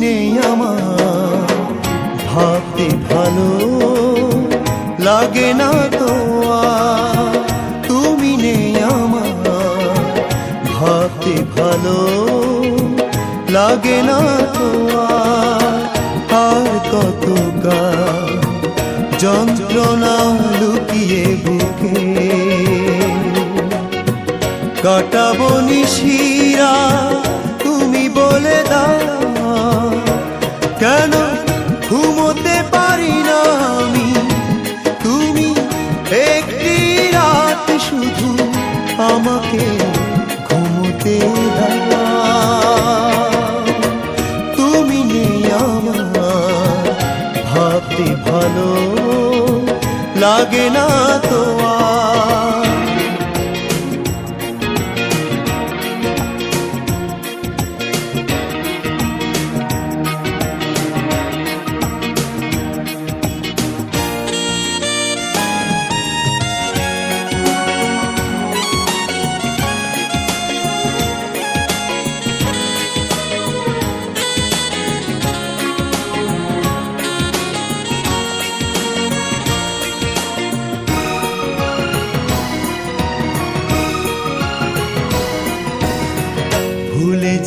নেই আমার ভাবতে ভালো লাগে না তো তুমি নেই আমার ভাবতে ভালো লাগে না তো আর। কত যন্ত্রণা লুকিয়ে বুকে কাটাবো নিশিরা, তুমি বলে দাও কেন ঘুমোতে পারি না আমি? তুমি একটি রাত শুধু আমাকে ঘুমোতে তুমি নেই আমার ভাবতে ভালো লাগে না তো আর।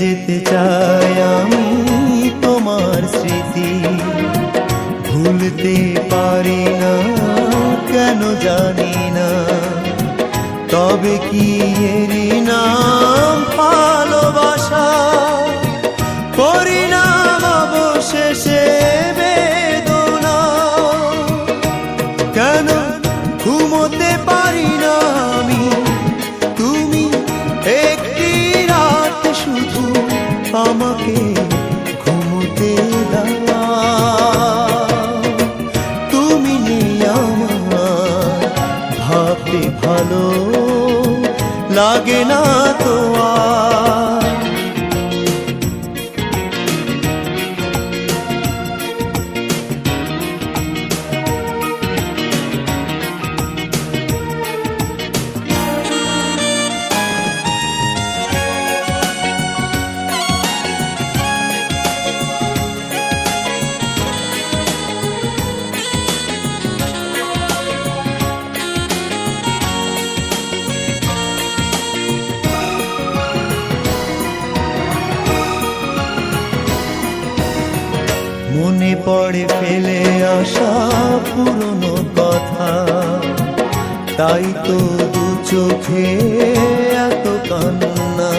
যেতে চাই আমি তোমার স্মৃতি। ভুলতে পারি না, কেন জানি না। তবে কি এরি নাম আমাকে ঘুমোতে তুমি নেই আমার ভাবতে ভালো লাগে না তো। পড়ে ফেলে আসা পুরনো কথা। তাই তো দু চোখে এত কান্না।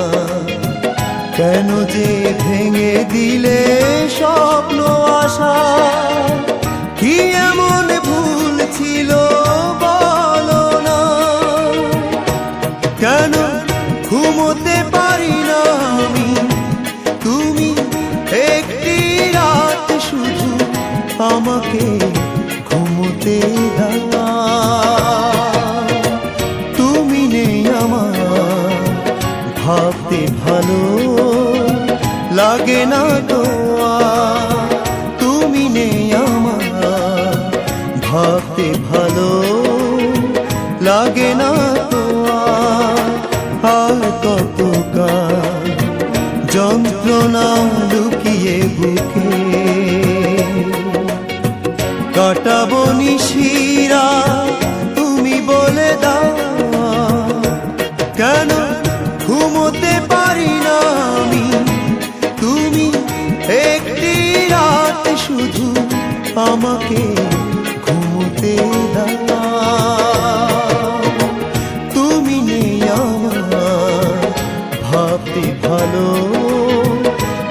কেন যে ভেঙে দিলে স্বপ্ন আশা? কি এমন আমাকে ঘুমোতে তুমি নেই আমার, ভাবতে ভালো লাগে না তো তুমি নেই আমার, ভাবতে ভালো লাগে না তো আর। কত যন্ত্রণা লুকিয়ে বুকে কাটাবো নিশিরা, তুমি বলে দাও। কেন ঘুমোতে পারি না আমি? তুমি একটি রাত শুধু আমাকে ঘুমোতে দাও। তুমি নেই আমার, ভাবতে ভালো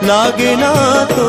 লাগে না তো